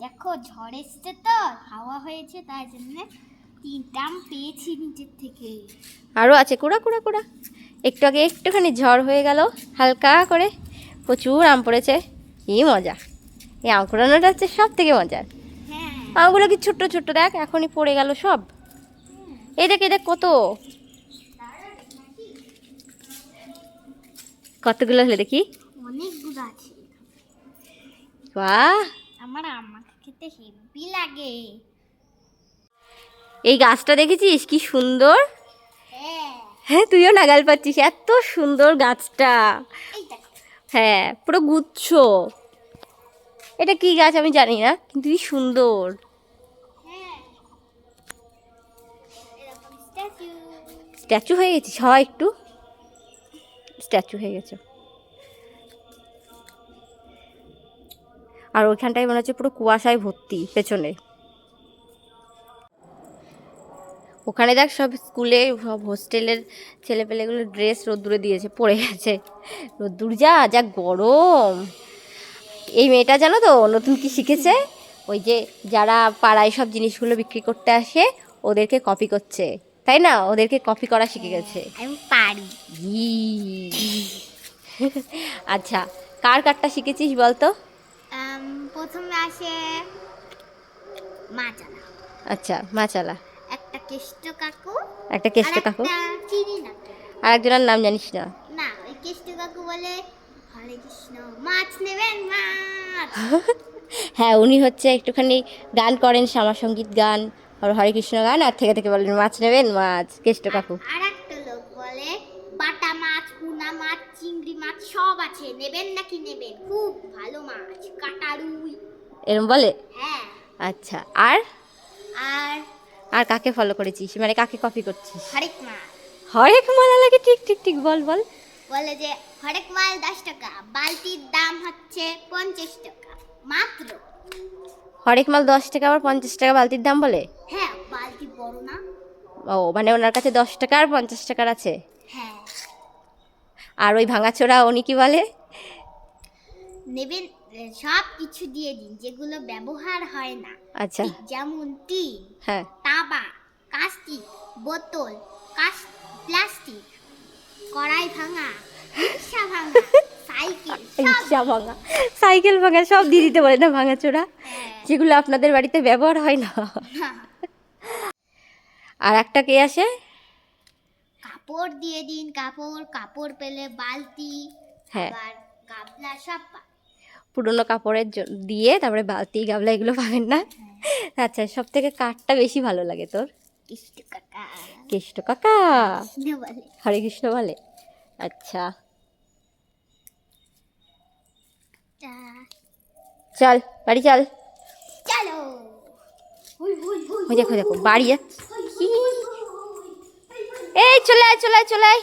দেখো ঝড় এসছে তো হাওয়া হয়েছে তাই জন্য তিনটা আম পেয়েছি নিচের থেকে। আরও আছে কুড়া কুড়া কুড়া। একটু আগে একটুখানি ঝড় হয়ে গেল হালকা করে। প্রচুর আম পড়েছে কি মজা। এই আম কুড়ানোটা হচ্ছে সব থেকে মজার। হ্যাঁ। আমগুলো কি ছোট্ট ছোট্ট দেখ এখনই পড়ে গেল সব। এই দেখ এই দেখ কত। কতগুলো হলে দেখি। অনেকগুলো আছে। বাহ! আমার আমাকে খেতে হেভি লাগে। এই গাছটা দেখেছিস? কি সুন্দর। হ্যাঁ। হ্যাঁ তুইও নাগাল পাচ্ছিস। এত সুন্দর গাছটা। হ্যাঁ পুরো গুচ্ছ। এটা কি গাছ আমি জানি না কিন্তু কি সুন্দর। হ্যাঁ। স্ট্যাচু স্ট্যাচু হয়ে গেছিস হয় একটু। স্ট্যাচু হয়ে গেছে। আর ওইখানটায় মনে হচ্ছে পুরো কুয়াশায় ভর্তি পেছনে। ওখানে দেখ সব স্কুলে সব হোস্টেলের ছেলেপেলেগুলো ড্রেস রোদ্দুরে দিয়েছে পড়ে গেছে। রোদ্দুর যা যা গরম। এই মেয়েটা জানো তো নতুন কি শিখেছে? ওই যে যারা পাড়ায় সব জিনিসগুলো বিক্রি করতে আসে ওদেরকে কপি করছে। তাই না? ওদেরকে কপি করা শিখে গেছে। আমি পারি। আচ্ছা কার কারটা শিখেছিস বলতো? প্রথমে আসে মাচালা আচ্ছা মাচালা একটা কেষ্ট কাকু একটা কেষ্ট কাকু? চিনি না। আর একজনের নাম জানিস না? না ওই কেষ্ট কাকু বলে হরে কৃষ্ণ মাছ নেবেন মাছ। হ্যাঁ উনি হচ্ছে একটুখানি গান করেন শ্যামা সংগীত গান আর হরে কৃষ্ণ গান আর থেকে থেকে বলেন মাছ নেবেন মাছ কেষ্ট কাকু। আর একটা লোক বলে বাটা মাছ পুনা মাছ চিংড়ি মাছ সব আছে নেবেন নাকি নেবেন? খুব ভালো মাছ কাটারুই এরম বলে? হ্যাঁ। আচ্ছা আর? আর? আর কাকে ফলো করেছিস? মানে কাকে কপি করছিস? হরেক মাছ হরেক মালা লাগে ঠিক ঠিক ঠিক বল বল। বলে যে হরেক মাল দশ টাকা বালতির দাম হচ্ছে পঞ্চাশ টাকা মাত্র। হরেক মাল দশ টাকা আবার পঞ্চাশ টাকা বালতির দাম বলে? হ্যাঁ বালতি বড় না। ও মানে ওনার কাছে দশ টাকা আর পঞ্চাশ টাকার আছে? হ্যাঁ। আর ওই ভাঙাচোরা উনি কি বলে? নেবেন সব কিছু দিয়ে দিন যেগুলো ব্যবহার হয় না। আচ্ছা। যেমন টিন হ্যাঁ। তাবা কাস্টিক বোতল কাস প্লাস্টিক কড়াই ভাঙা রিক্সা ভাঙা সাইকেল রিক্সা ভাঙা সাইকেল ভাঙা সব দিয়ে দিতে পারে না ভাঙাচোরা? হ্যাঁ। যেগুলো আপনাদের বাড়িতে ব্যবহার হয় না। আর একটা কে আসে? কাপড় দিয়ে দিন কাপড় কাপড় পেলে বালতি হ্যাঁ। গাবলা সব পা- পুরনো কাপড়ের দিয়ে তারপরে বালতি গাবলা এগুলো পাবেন না। আচ্ছা সব থেকে কাঠটা বেশি ভালো লাগে তোর? কৃষ্ণ কাকা। হরে কৃষ্ণ বলে। আচ্ছা। চল বাড়ি চল। দেখো দেখো বাড়ি যাচ্ছে এই চলে আয় চলে আয় চলে আয়।